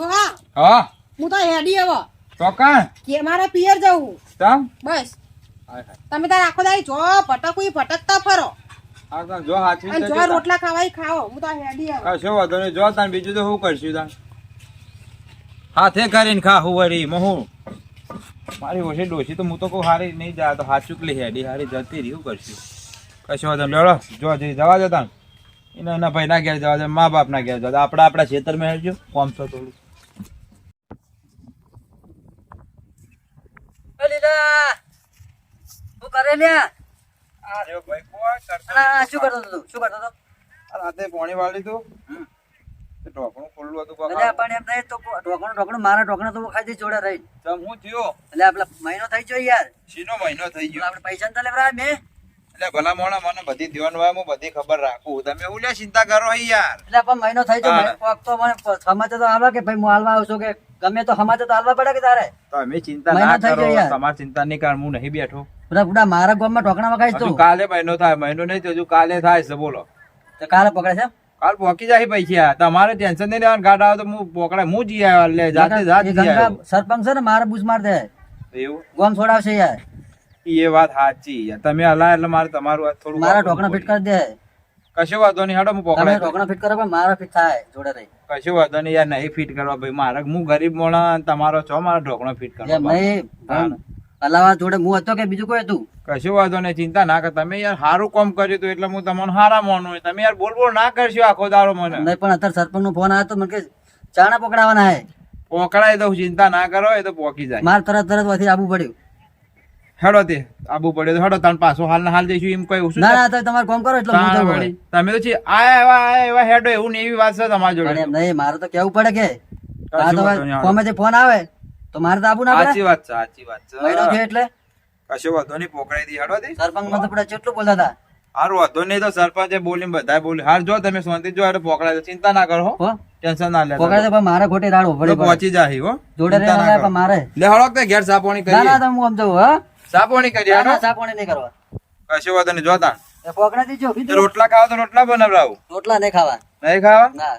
ડોહા હા. હું તો હેડી હવે. ચોકાણ કે મારે પિયર જવું. તમ બસ. હાય હાય. તમે તાર આખો દાડી જો ભટકું ઈ ફરો. જો હાચવી જો રોટલા ખાવા ખાઓ. હું તો હેડી હવે. કશો વાંધો નહીં. જો તાન બીજું તો શું કરશું તાન હાથે કરીને ખા હું વળી મહુ. મારી ઓછી ડોશી તો હું તો કહું હારી નહીં જાય તો હાથ ચૂકલી હેડી હારી જતી રહી કરશું? કશો વાંધો લેવડો જો જઈ જવા જતા એના એના ભાઈના ઘેર જવા દે મા બાપના ઘેર જવા આપણા આપણા ખેતરમાં હેરજો કોમ તો થોડું લીલા શું કરે લ્યા આ રે ભાઈ કોઈ કરતા? શું કરતો તું? શું કરતો હતો? રાતે પાણી વાળી તું ઢોકણું ખુલ્લું હતું એટલે પણ એમ નહીં તો ઢોકણું ઢોકણું મારા ઢોકણા તો ખાઈ જોડે રહી હું થયો? એટલે આપડે મહિનો થઈ ગયો યાર. શીનો મહિનો થઈ ગયો? આપણે પૈસા તો લેવરા મેં. એટલે ભલા મોણા મને બધી ધ્યાન હોય હું બધી ખબર રાખું. તમે હું લે ચિંતા કરો યાર. એટલે પણ મહિનો થઈ ગયો હા. મહિનો કોક તો મને સમાચાર તો આવવા કે ભાઈ હું હાલવા આવું કે ગમે તો સમાચાર તો હાલવા પડે કે તારે? તમે ચિંતા ના કરો તમારે ચિંતા નહીં કર હું નહીં બેઠો. બધા બુડા મારા ગામમાં ઢોકણા વગાડીશ હજુ કાલે મહિનો થાય મહિનો નહીં તો હજુ કાલે થાય છે બોલો. તો કાલે પકડે છે? કાલ પોકી જાય પૈસા તમારે ટેન્શન નહીં લેવાનું ગાડા આવે તો હું પોકડે હું જી આવ્યો લે જાતે જાત સરપંચ છે ને મારા બુજ માર દે એવું? ગોમ છોડાવશે યાર. એ વાત સાચી તમે હલા એટલે મારે તમારું થોડું મારા ઢોકણા ફિટ કરી દે. કશો વાંધો નહીં હેડો હું પોકડા ઢોકણા ફિટ કરો પણ મારા ફિટ થાય જોડે રહી. કશું વાંધો નહીં યાર નહીં ફિટ કરવા ભાઈ. મારે હું ગરીબ મોણા તમારો છો મારા ઢોકણો ફિટ કરો અલાવા જોડે હું હતો કે બીજું કોઈ હતું? કશું વાંધો નહીં ચિંતા ના કર. તમે યાર સારું કામ કર્યું હતું એટલે હું તમને હારા માનું તમે યાર બોલ બોલ ના કરશો આખો દારો મને. નહીં પણ અત્યારે સરપંચ નો ફોન આવ્યો તો મને કે ચાણા પકડાવાના હે. પકડાય દઉં ચિંતા ના કરો એ તો પોકી જાય. મારે તરત તરત વધી આબુ પડ્યું. હેડો તે આબુ પડ્યો તો હેડો તાન પાછો હાલ ને હાલ જઈશું એમ કઈ શું ના ના તો તમારે કોમ કરો એટલે હું તો તમે તો છે આયા એવા આયા એવા હેડો એવું ને એવી વાત છે તમારી જોડે. એમ નહીં મારે તો કેવું પડે કે આ તો કોમે જે ફોન આવે તો મારે તો આબુ ના સાચી વાત છે સાચી વાત મહિનો છે થયો એટલે. કશો વાંધો નહીં પોકડાઈ દી હેડો તે સરપંચમાં તો પડે કેટલું બોલતા હતા? હારું વાંધો નહીં તો સરપંચે બોલીને બધા બોલી હાલ જો તમે શાંતિ જો પોકડાઈ દો ચિંતા ના કરો હો. ટેન્શન ના લે પકડે પણ મારે ખોટી રાડો પડે પડે. પહોંચી જાય હો. જોડે કરો. પણ મારે. લે હળો તે ઘેર સાપોણી ના ના તમે હું આમ જવું હા. સાપોણી કરી હેડો સાપોણી નહીં કરવા. કશું વાંધો નહીં જોતા એ પકડે દીજો રોટલા ખાવા તો રોટલા બનાવડાવું. રોટલા નહીં ખાવા. નહીં ખાવા? ના.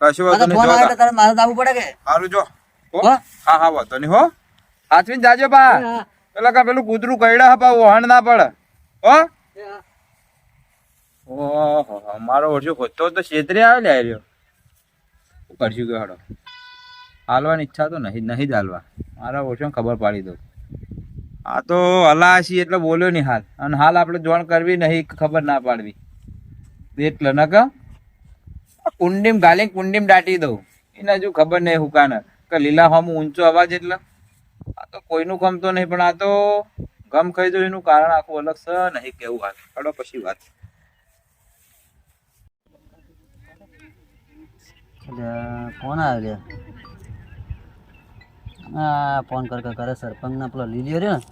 કશું આ વાંધો તો નહીં જોતા તારે મારે આવવું પડે કે? સારું જો. હો? હો? વાંધો નહીં હો. હાથવીને જાજો બા. પેલા કા પેલું કૂતરું કઈડા હપા વહણ ના પડે. હો? ઓહો મારો ઓછો ખોતો તો છેતરી આવે લે આવ્યો કરશું કે હાડો હાલવાની ઈચ્છા તો નહીં નહીં જ હાલવા. મારા ઓછો ખબર પાડી દઉં. આ તો હલાશી એટલે બોલ્યો નહીં હાલ. અને હાલ આપણે જોણ કરવી નહીં, ખબર ના પાડવી. એટલે ન કુંડીમ ગાલી કુંડીમ દાટી દઉં. એને હજુ ખબર નહીં હુકાને કે લીલા હોમ ઊંચો અવાજ એટલે. આ તો કોઈનું ગમતો નહીં, પણ આ તો ગમ ખાઈ જો એનું કારણ આખું અલગ છે નહીં કેવું હાલ. ચડો પછી વાત. કોણ આવ્યો? હા ફોન કર કર સરપંચ ને પેલો લીલીઓ રહ્યો ને,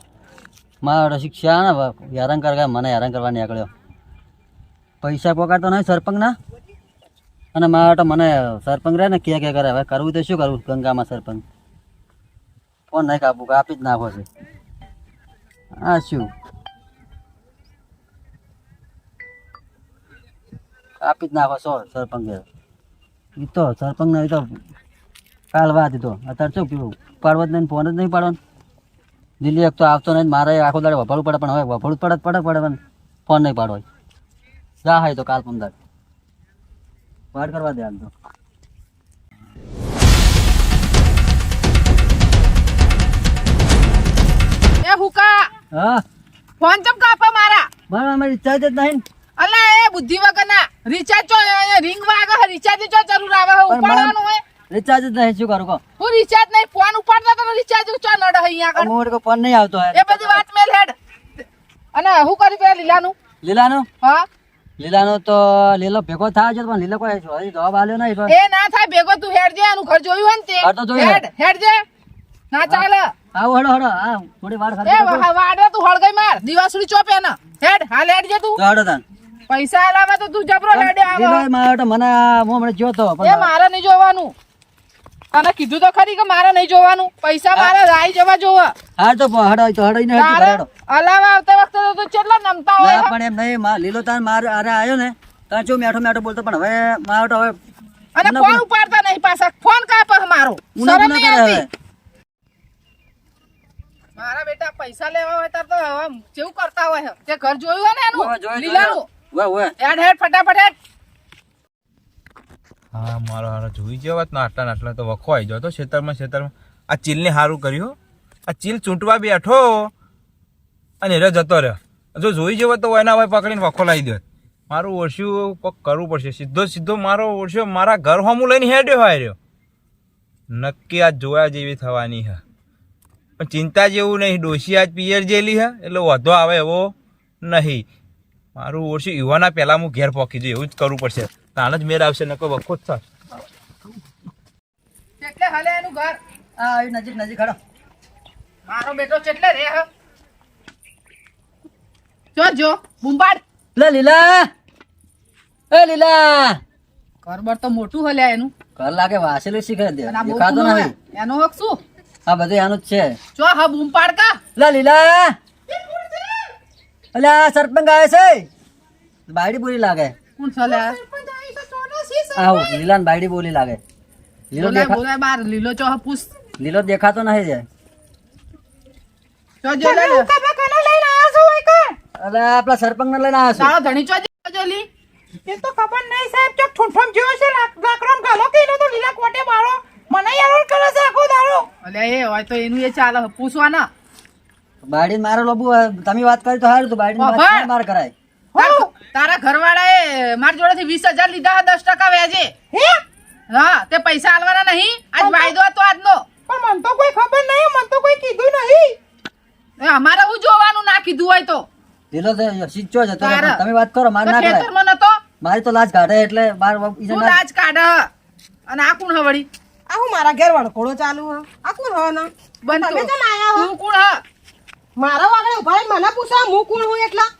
મારા શિક્ષા ને હેરાન કર મને હેરાન કરવા નીકળ્યો. પૈસા પોકાડતો નહીં સરપંચ ના અને મારા તો મને સરપંચ રહે ને કે કે કરે, હવે કરવું તો શું કરવું ગંગામાં સરપંચ? ફોન નહીં કાપું, કાપી જ નાખો છે. આ શું? કાપી જ નાખો છો સરપંચ. એ તો સરપંચ ને તો કાલ વાત તો અત્યારે શું પીવું? પાડવા જ નહીં ફોન જ નહીં પાડવાનો દિલ્હી એક તો આવતો નહીં મારે આખો દાડે વફાડવું પડે પણ હવે વફાડવું પડે પડે પડે ફોન નહીં પાડવો જા હોય તો કાલ પંદર વાત કરવા દે હાલ તો. એ હુકા હા? ફોન ચમ કાપા મારા? મારા ઈચ્છા જ નહીં અલા એ બુદ્ધિ વગરના રિચાર્જ ચો રિંગ વાગે રિચાર્જ ચો જરૂર આવે પડવાનું પણ ઉપાડવાનું હે રિચાર્જ જ નહીં શું કરું કો હું રિચાર્જ નહીં ફોન ઉપાડતા તો રિચાર્જ ચો નડ અહીંયા આગળ. અમુક ફોન નહીં આવતો એ બધી વાત મેલ હેડ. અને હું કરી પેલા લીલાનું? લીલાનું? હા. લીલાનો તો લીલો ભેગો થાય છે પણ લીલો કોઈ હજી જવાબ આલ્યો નહીં પણ. એ ના થાય ભેગો તું હેડ જે આનું ઘર જોયું હે હા, ને તો. જોયું. હેડ હેડ જે. ના ચાલે. આવ હડો હડો આ થોડી એ ખાલી વા- વાડે તું હળગાઈ માર. દિવાસળી ચોપે ને હેડ હાલ હેડ જે તું. હડો તાન. પૈસા લાવે તો તું જબરો હેડે આવો. મને હું હમણાં જોતો એ મારે નહીં જોવાનું. તને કીધું તો ખરી કે મારે નહીં જોવાનું. પૈસા મારે રાઈ જવા જોવા. હા તો હડો તો હડો ને તારે હડો અલાવા આવતા વખતે તો કેટલા નમતા હોય પણ એમ નહીં માં લીલો તાન મારે અરે આયો ને તાર જો મેઠો મેઠો બોલતો પણ હવે મારો તો હવે અને ફોન ઉપાડતા નહીં પાછા. ફોન કા છે મારો? શરમ નહીં કરે આવતી. મારા બેટા પૈસા લેવા હોય તાર તો હવે કેવું કરતા હોય? તે ઘર જોયું હોય ને એનું લીલાનું. હેડ હેડ ફટાફટ હેડ. હા, મારો હારો, જોઈ જેવો વાત આટલા આટલા તો વખો આવી જતો ખેતરમાં ખેતરમાં આ ચીલને સારું કર્યું આ ચીલ ચૂંટવા બેઠો. અને એને જતો રહ્યો. જો જોઈ જવો તો એના ભાઈ પકડીને વખો લાવી દો. મારું કોક કરવું પડશે. સીધો સીધો મારો ઓછો મારા ઘર હોમું લઈને હેડ્યો હોય રહ્યો. નક્કી આ જોયા જેવી થવાની હા. પણ ચિંતા જેવું નહીં. ડોશી આજ પિયર જેલી હે. એટલે વધો આવે એવો નહીં. મારું ઓછું યુવાના પહેલાં હું ઘેર પોકી જઈ એવું જ કરવું પડશે. તાણ જ મેર આવશે નકો વખો જ થશે. કેટલે હાલે એનું ઘર? આ નજીક નજીક ખડો મારો બેટો કેટલે રે હ? જો જો બુંબાડ લે લીલા. એ લીલા. કરબર તો મોટું હલે એનું. ઘર લાગે વાસેલું શીખે દે દેખાતો ખુલ્લું એનો હક શું? આ બધું આનું જ છે. જો હા બુંબાડ કા. લે લીલા. અલ્યા સરપંચ આવે છે. બાયડી પૂરી લાગે. કોણ છલે આવો લીલા ને બાયડી બોલી લાગે. લીલો દેખા બોલાય બાર લીલો ચો હા લીલો દેખાતો નહીં છે જો જો લે લે. અરે આપલા સરપંચ ને લઈને આવ્યો તારો ધણી ચો જો એ તો ખબર નહીં સાહેબ ચોક ઠૂંઠમ જેવો છે લાક- ગાલો કે તો લીલા કોટે મારો મને હેરાન કરે છે આખો દાડો. અલે એ હોય તો એનું એ ચાલે પૂછવાના. છું મારો લોબુ તમે વાત કરી તો સારું તો. વાત માર કરાય. તાર- ઘરવાળા એ મારા જોડેથી વીસ હજાર લીધા દસ ટકા વ્યાજે. હે? હા તે પૈસા આલવાના નહીં. આજ વાયદો હતો આજનો. પણ મને તો કોઈ ખબર નહીં મને તો કોઈ કીધું નહીં. અમારે હું જોવાનું ના કીધું હોય તો. લીલો તો સીચો જ હતો. તારા. તમે વાત કરો માર તો ના કરાય ખેતરમાં નતો? મારી તો લાજ કાઢે એટલે બાર ઈજન ના- લાજ કાઢ. અને આ કોણ હવડી આ હું મારા ઘેર વળકોડો ચાલુ હા. આ કોણ હ ના બંધ તમે તો. આયા હો? તું કોણ હ? મારા વાગડે ઊભા મને પૂછા હું કોણ હું એટલા?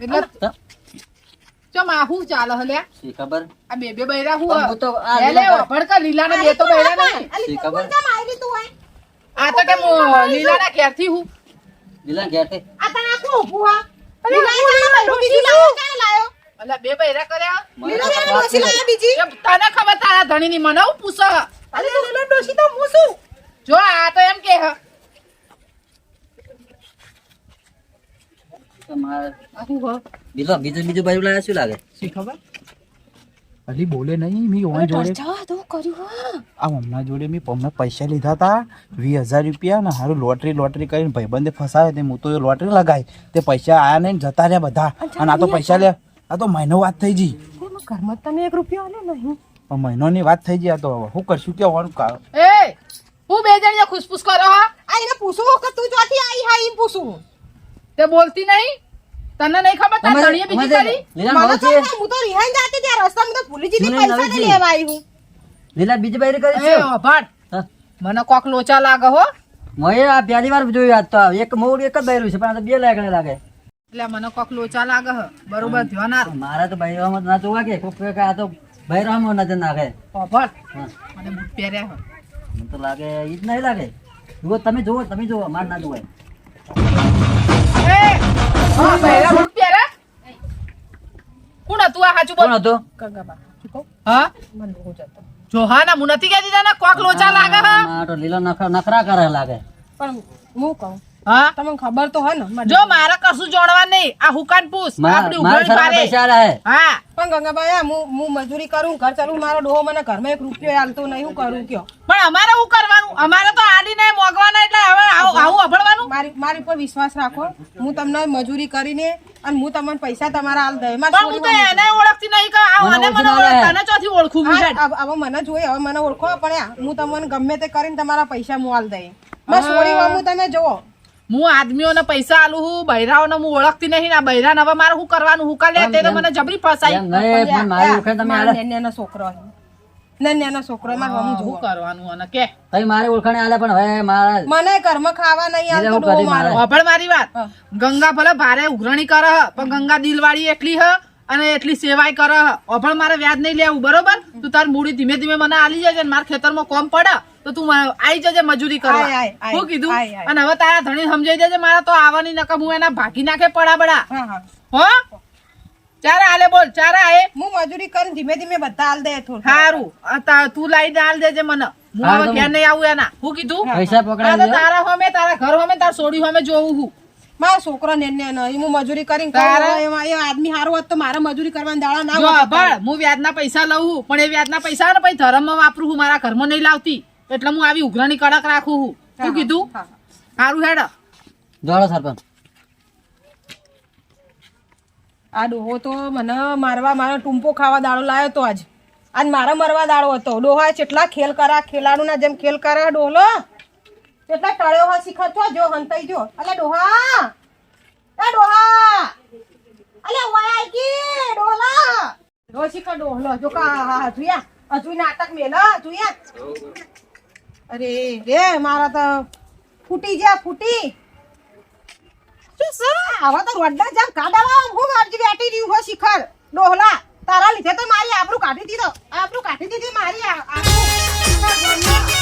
એટલે તો, ચમ આ હું ચાલે હલ્યા શી ખબર? આ બે બે બૈરા હું પણ હું તો આ લે ભડકા લીલા ના બે તો બૈરા નહીં. શી ખબર? કેમ આવી તું હોય આ તો કે લીલા ના ઘેરથી હું? લીલા ઘેરથી. આ તને આ હા. તને બીજી લાવ્યો ક્યાં બે બૈરા કર્યા બીજી? તને ખબર તારા ધણી ની મને પૂછો પૂછ? અરે લીલો ડોશી તો હું જો આ તો એમ કે હ તો માર- આ હું હ લીલો બીજું બીજું બાજુ લાયા શું લાગે? શી ખબર? અલી બોલે નહીં મેં ઓન જોડે. આ હમણાં જોડે મેં પૈસા લીધા હતા વીસ હજાર રૂપિયા ને હારું લોટરી લોટરી કરીને ભાઈબંધે ફસાય તે હું તો એ લોટરી લગાવી તે પૈસા આયા નહીં જતા રહ્યા બધા. અને આ તો પૈસા લે આ તો મહિનો વાત થઈ ગઈ. ઘરમાં તમે એક રૂપિયો આલે નહીં? પણ મહિનોની વાત થઈ ગઈ આ તો હવે શું કરશું કે હોવાનું કા એ હું બે જણીએ ખુશફુસ કરો હા? આ એને પૂછવું કે તું જોથી આઈ હા એમ પૂછવું. તે બોલતી નહીં. તને નહીં ખબર તાર ધણીએ બીજી કરી મને તો હું તો રિહાઈ જાતી ત્યાં રસ્તામાં તો ભૂલી જતી પૈસા નવી ને લેવા આવી હું. લીલા બીજી બાજુ કરી છે હા. મને કોક લોચા લાગે હો. મેં આ પહેલી વાર જોયું આજ તો. એક મોડ એક જ બૈરું છે પણ આ તો બે લાગણે લાગે. એટલે મને કોક લોચા લાગે હ. બરોબર ધ્યાન આપ. મારા તો બૈરામાં ના જોવા કે કોક કે આ તો બૈરામાં નજર નાખે. હા. મને બૂટ પહેર્યા હ. મને તો લાગે ઈ જ નહીં લાગે. જુઓ તમે જુઓ તમે જુઓ માર ના જોવાય. ખબર તો હે ને. જો મારે કશું જોડવા નહીં આ હુકાન પૂછ આપડી હે પણ ગંગાભાઈ હું હું મજૂરી કરું ઘર ચાલુ મારો ડોહો મને ઘરમાં એક રૂપિયો આલતો નહીં હું કરું કયો પણ અમારે શું કરવાનું અમારે તો આલીને મોગવાના એટલે હવે આવું આવું અભળવાનું મારી ઉપર વિશ્વાસ રાખો. હું તમને મજૂરી કરીને અને હું તમને પૈસા તમારા હાલ દે. પણ હું તો એને ઓળખતી નહીં કે આ મને મને મને ઓળખી ના ઓળખ- તને ચોથી ઓળખું હવે મને જોઈએ હવે મને ઓળખો પણ હું તમને ગમે તે કરીને તમારા પૈસા હું હાલ દઈ. બસ થોડી હું તમે જોવો હું આદમીઓને પૈસા આલું હું બૈરાઓને હું ઓળખતી નહીં ના બૈરા હવે મારે શું કરવાનું? હું કાલે તે તો મને જબરી ફસાઈ. છોકરો છે. છોકરો મારે હમું શું કરવાનું અને કે? તમે મારી ઓળખાણે આલે પણ હવે મારા મને ઘરમાં ખાવા નહીં એટલે આલતો હું ડોહો કરી મારો. અભળ મારી વાત. ગંગા ભલે ભારે ઉઘરણી કરે પણ ગંગા દિલવાળી એટલી હ અને એટલી સેવાય કરે હ. મારે વ્યાજ નહીં લેવું બરોબર? તું તાર મૂડી ધીમે ધીમે મને આલી જજે ને મારા ખેતરમાં કોમ પડે તો તું મ- આઈ જજે મજૂરી કરવા. આય. શું કીધું. અને હવે તારા ધણી સમજાઈ દેજે મારા તો આવવાની નકમ હું એના ભાગી નાખે પડા બડા હા. હા? હો. ચારે આલે બોલ ચારા આએ હું મજૂરી કરીને ધીમે ધીમે બધા હાલ દે થોડું સારું તું લાઈને હાલ દેજે મને. હું હા, હવે ઘેર નહીં આવું એના. હું કીધું? પૈસા આ તો પકડાવી દે તારા હોમે તારા ઘર હોમે તાર સોડી હોમે જોવું હું. મારા છોકરા ને ને હું મજૂરી કરીને? કરું. આદમી હારો હોત તો મારે મજૂરી કરવાની દાડા ના. ભળ હું વ્યાજના પૈસા લઉં પણ એ વ્યાજના પૈસા ને પછી ધર્મમાં વાપરું છું મારા ઘરમાં નહીં લાવતી. એટલે હું આવી ઉઘરાણી કડક રાખું છું શું કીધું? સારું હેડ. જોડો સરપંચ. આ ડોહો તો મને મારવા, મારા ટૂંપો ખાવા દાડો લાવ્યો હતો આજ. આજ મારા મરવા દાડો હતો. ડોહા કેટલા ખેલ કરા, ખેલાડુના જેમ ખેલ કરા ડોલો કેટલા ટળ્યો હોય, શીખર છો જો હંતાઈ જો અલે ડોહા! એ ડોહા! અલે વાય કી ડોલા ડો શીખર ડોહલો, જો કા, હા હા જોયા હજુ નાટક મેલા જોયા અરે રે, મારા તો ફૂટી જ્યા ફૂટી. હવે તો રોડના જામ કાઢાવા હું અરજી બેઠી રહ્યું હોય શિખર, ડોહલા, તારા લીધે તો મારી આબરૂ કાઢી દીધો. આબરૂ કાઢી દીધી મારી આબરૂ